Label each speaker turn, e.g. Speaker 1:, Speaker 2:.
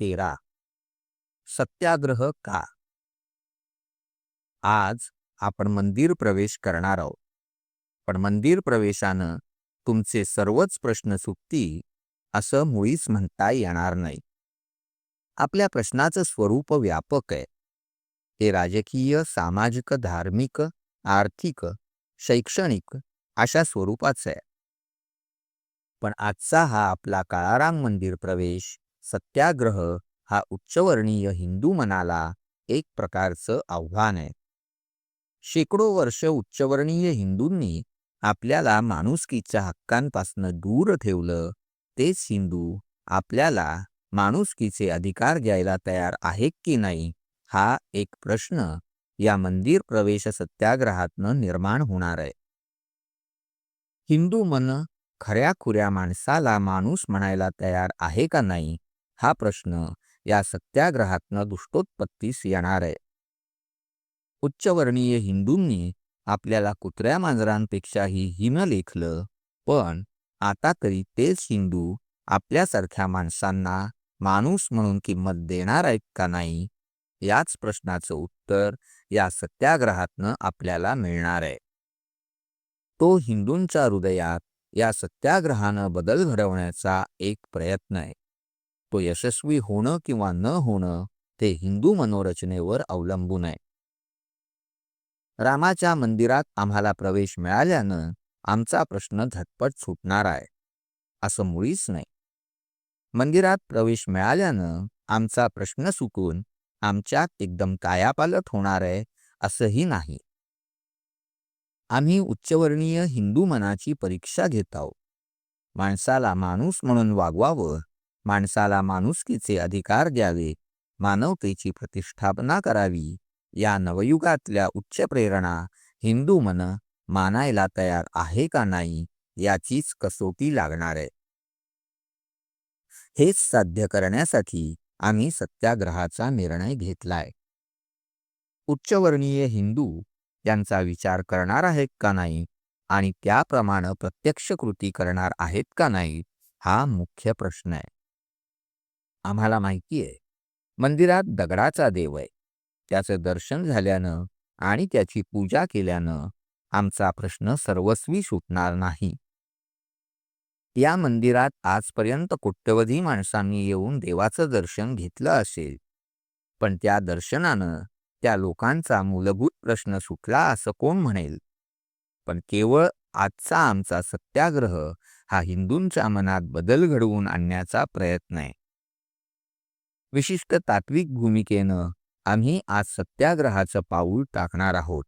Speaker 1: तेरा. सत्याग्रह का? आज आपण मंदिर प्रवेश करणार आहोत. पण मंदिर प्रवेशानं तुमचे सर्वच प्रश्न सुटतील असं मुळीच म्हणता येणार नाही. आपल्या प्रश्नाचं स्वरूप व्यापक आहे. हे राजकीय सामाजिक धार्मिक आर्थिक शैक्षणिक अशा स्वरूपाचं आहे. पण आजचा हा आपला काळाराम मंदिर प्रवेश सत्याग्रह हा उच्चवर्णीय हिंदू मनाला एक प्रकारचं आव्हान आहे. शेकडो वर्ष उच्चवर्णीय हिंदूंनी आपल्याला माणुसकीच्या हक्कांपासून दूर ठेवलं तेच हिंदू आपल्याला माणुसकीचे अधिकार द्यायला तयार आहेत की नाही हा एक प्रश्न या मंदिर प्रवेश सत्याग्रहातनं निर्माण होणार आहे. हिंदू मन खऱ्या खुऱ्या माणसाला माणूस म्हणायला तयार आहे का नाही हा प्रश्न या सत्याग्रहातनं दुष्टोत्पत्तीस येणार आहे. उच्चवर्णीय हिंदूंनी आपल्याला कुत्र्या मांजरांपेक्षाही हिन लेखलं पण आता तरी तेच हिंदू आपल्यासारख्या माणसांना माणूस म्हणून किंमत देणार आहेत का नाही याच प्रश्नाचं उत्तर या सत्याग्रहातनं आपल्याला मिळणार आहे. तो हिंदूंच्या हृदयात या सत्याग्रहानं बदल घडवण्याचा एक प्रयत्न आहे. तो यशस्वी होणं किंवा न होणं ते हिंदू मनोरचनेवर अवलंबून आहे. रामाच्या मंदिरात आम्हाला प्रवेश मिळाल्यानं आमचा प्रश्न झटपट सुटणार आहे असं मुळीच नाही. मंदिरात प्रवेश मिळाल्यानं आमचा प्रश्न सुटून आमच्यात एकदम कायापालट होणार आहे असंही नाही. आम्ही उच्चवर्णीय हिंदू मनाची परीक्षा घेत आहोत. माणसाला माणूस म्हणून वागवावं माणसाला माणुसकीचे अधिकार द्यावे मानवतेची प्रतिष्ठापना करावी. या नवयुगातल्या उच्च प्रेरणा हिंदू मन मानायला तयार आहे का नाही याचीच कसोटी लागणार आहे. हेच साध्य करण्यासाठी आम्ही सत्याग्रहाचा निर्णय घेतलाय. उच्चवर्णीय हिंदू यांचा विचार करणार आहेत का नाही आणि त्याप्रमाणे प्रत्यक्ष कृती करणार आहेत का नाही हा मुख्य प्रश्न आहे. आम्हाला माहिती आहे. मंदिरात दगडाचा देव आहे. त्याचं दर्शन झाल्यानं आणि त्याची पूजा केल्यानं आमचा प्रश्न सर्वस्वी सुटणार नाही. या मंदिरात आजपर्यंत कोट्यवधी माणसांनी येऊन देवाचं दर्शन घेतलं असेल. पण त्या दर्शनानं त्या लोकांचा मूलभूत प्रश्न सुटला असं कोण म्हणेल? पण केवळ आजचा आमचा सत्याग्रह हा हिंदूंच्या मनात बदल घडवून आणण्याचा प्रयत्न आहे. विशिष्ट तात्विक भूमिकेनं आम्ही आज सत्याग्रहाचं पाऊल टाकणार आहोत.